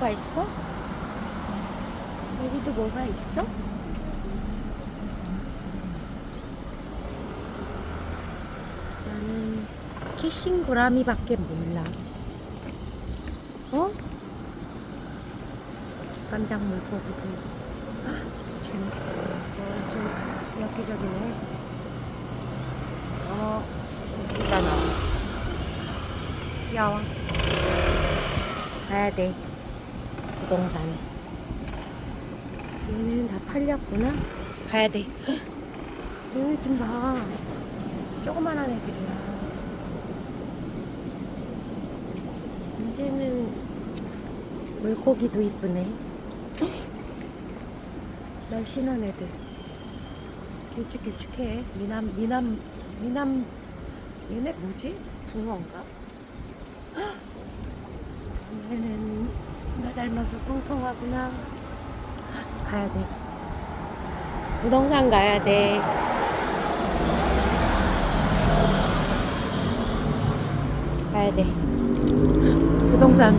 뭐가 있어? 여기도 뭐가 있어? 나는 키싱 고라미밖에 몰라. 어? 깜짝 물고기도. 아, 재밌다. 저좀 엽기적이네. 어, 고기가 나와. 귀여워. 가야 돼. 부동산. 얘네는 다 팔렸구나. 가야 돼. 얘네 좀 봐. 조그만한 애들이야. 이제는 물고기도 이쁘네. 날씬한 애들. 길쭉길쭉해. 미남, 미남, 미남, 얘네 뭐지? 붕어인가? 닮아서 통통하구나. 가야 돼. 부동산 가야 돼. 가야 돼. 부동산.